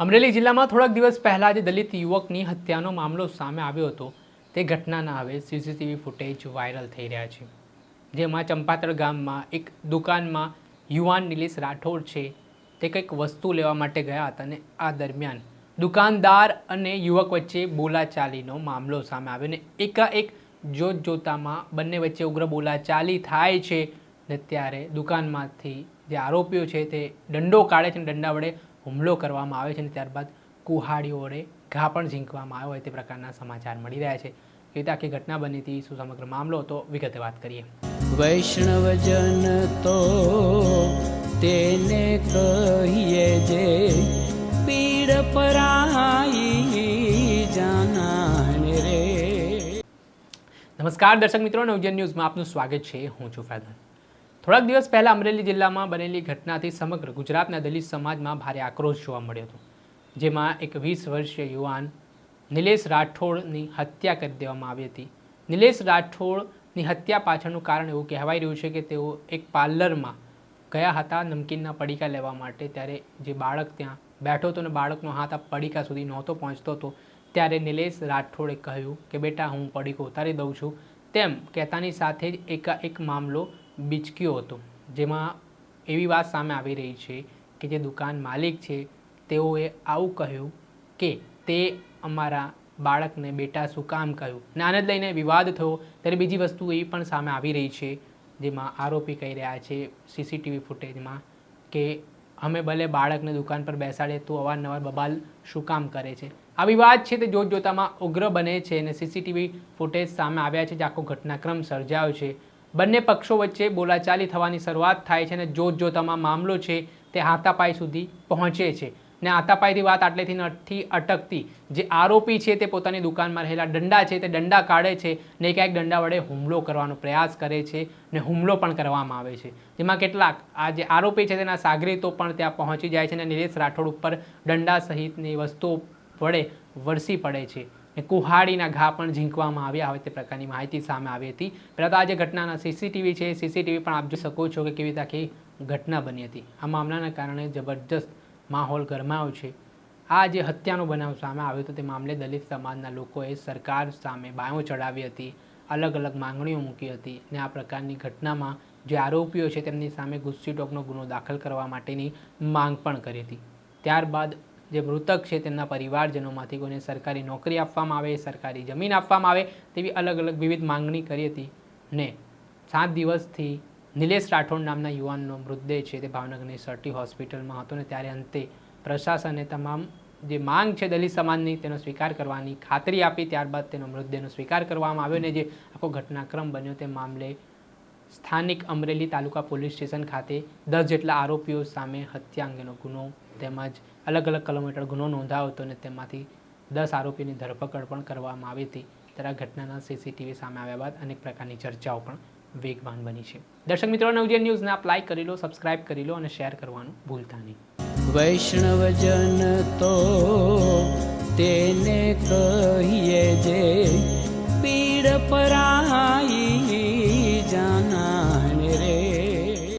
અમરેલી જિલ્લામાં થોડાક દિવસ પહેલાં જે દલિત યુવકની હત્યાનો મામલો સામે આવ્યો હતો. તે ઘટનાના હવે સીસીટીવી ફૂટેજ વાયરલ થઈ રહ્યા છે. જેમાં ચંપાતળ ગામમાં એક દુકાનમાં યુવાન નિલેશ રાઠોડ છે. તે કંઈક વસ્તુ લેવા માટે ગયા હતા અને આ દરમિયાન દુકાનદાર અને યુવક વચ્ચે બોલાચાલીનો મામલો સામે આવ્યો ને એકાએક જોત જોતામાં બંને વચ્ચે ઉગ્ર બોલાચાલી થાય છે ને ત્યારે દુકાનમાંથી જે આરોપીઓ છે તે દંડો કાઢે છે અને દંડા વડે હુમલો કરવામાં આવે છે અને ત્યારબાદ કુહાડીઓને ઘા પણ ઝીંકવામાં આવ્યો હોય તે પ્રકારના સમાચાર મળી રહ્યા છે. એ રીતે આખી ઘટના બની હતી શું સમગ્ર મામલો તો વિગતે વાત કરીએ. વૈષ્ણવજન તો તેને કહીએ જે પીડ પરાઈ જાનાને રે. નમસ્કાર દર્શક મિત્રો નવજન ન્યૂઝમાં આપનું સ્વાગત છે. હું છું ફૈઝાન. થોડાક દિવસ પહેલાં અમરેલી જિલ્લામાં બનેલી ઘટનાથી સમગ્ર ગુજરાતના દલિત સમાજમાં ભારે આક્રોશ જોવા મળ્યો હતો, જેમાં એક વીસ વર્ષીય યુવાન નિલેશ રાઠોડની હત્યા કરી દેવામાં આવી હતી. નિલેશ રાઠોડની હત્યા પાછળનું કારણ એવું કહેવાય રહ્યું છે કે તેઓ એક પાર્લરમાં ગયા હતા નમકીનના પડીકા લેવા માટે. ત્યારે જે બાળક ત્યાં બેઠો હતો અને બાળકનો હાથ આ પડીકા સુધી નહોતો પહોંચતો હતો ત્યારે નિલેશ રાઠોડે કહ્યું કે, બેટા, હું પડીકો ઉતારી દઉં છું. તેમ કહેતાની સાથે જ એકાએક મામલો બીચક્યો હતો. જેમાં એવી વાત સામે આવી રહી છે કે જે દુકાન માલિક છે, તેઓએ આવું કહ્યું કે તે અમારા બાળકને બેટા શું કામ કહ્યું? ને આને લઈને વિવાદ થયો. ત્યારે બીજી વસ્તુ એ પણ સામે આવી રહી છે, જેમાં આરોપી કહી રહ્યા છે સીસીટીવી ફૂટેજમાં કે અમે ભલે બાળકને દુકાન પર બેસાડીએ તો અવારનવાર બબાલ શું કામ કરે છે? આ વિવાદ છે તે જોત જોતામાં ઉગ્ર બને છે અને સીસીટીવી ફૂટેજ સામે આવ્યા છે જે આખો ઘટનાક્રમ સર્જાયો છે. બંને પક્ષો વચ્ચે બોલાચાલી થવાની શરૂઆત થાય છે અને જોત જોતામાં મામલો છે તે હાથાપાઈ સુધી પહોંચે છે. ને આતાપાઈથી વાત આટલેથી નથી અટકતી જે આરોપી છે તે પોતાની દુકાનમાં રહેલા દંડા છે તે દંડા કાઢે છે ને ક્યાંક દંડા વડે હુમલો કરવાનો પ્રયાસ કરે છે ને હુમલો પણ કરવામાં આવે છે. જેમાં કેટલાક આ જે આરોપી છે તેના સાગરીતો પણ ત્યાં પહોંચી જાય છે અને નિલેશ રાઠોડ ઉપર દંડા સહિતની વસ્તુઓ વડે વરસી પડે છે. ને કુહાડીના ઘા પણ ઝીંકવામાં આવ્યા હોય તે પ્રકારની માહિતી સામે આવી હતી. પહેલાં તો આ જે ઘટનાના સીસીટીવી છે સીસીટીવી પણ આપ જોઈ શકો છો કે કેવી રીતે આખી ઘટના બની હતી. આ મામલાના કારણે જબરજસ્ત માહોલ ગરમાયો છે. આ જે હત્યાનો બનાવ સામે આવ્યો હતો તે મામલે દલિત સમાજના લોકોએ સરકાર સામે બાયો ચડાવી હતી અલગ અલગ માંગણીઓ મૂકી હતી ને આ પ્રકારની ઘટનામાં જે આરોપીઓ છે તેમની સામે ગુસ્સી ટોકનો ગુનો દાખલ કરવા માટેની માંગ પણ કરી હતી. ત્યારબાદ જે મૃતક છે તેમના પરિવારજનોમાંથી કોઈને સરકારી નોકરી આપવામાં આવે, સરકારી જમીન આપવામાં આવે, તેવી અલગ અલગ વિવિધ માંગણી કરી હતી ને સાત દિવસથી નિલેશ રાઠોડ નામના યુવાનનો મૃતદેહ છે તે ભાવનગરની સરટી હોસ્પિટલમાં હતો ને ત્યારે અંતે પ્રશાસને તમામ જે માંગ છે દલિત સમાજની તેનો સ્વીકાર કરવાની ખાતરી આપી, ત્યારબાદ તેનો મૃતદેહનો સ્વીકાર કરવામાં આવ્યો ને જે આખો ઘટનાક્રમ બન્યો તે મામલે સ્થાનિક અમરેલી તાલુકા પોલીસ સ્ટેશન ખાતે દસ જેટલા આરોપીઓ સામે હત્યા અંગેનો ગુનો તેમજ અલગ અલગ કલમ હેઠળ ગુનો નોંધાયો હતો અને તેમાંથી દસ આરોપીની ધરપકડ પણ કરવામાં આવી હતી. ત્યારે આ ઘટનાના સીસીટીવી સામે આવ્યા બાદ અનેક પ્રકારની ચર્ચાઓ પણ વેગવાન બની છે. દર્શક મિત્રો, નવજીવન ન્યૂઝને આપ લાઈક કરી લો, સબસ્ક્રાઇબ કરી લો અને શેર કરવાનું ભૂલતા નહીં. વૈષ્ણવજન તો તેને કહીએ જે પીડ પરાઈ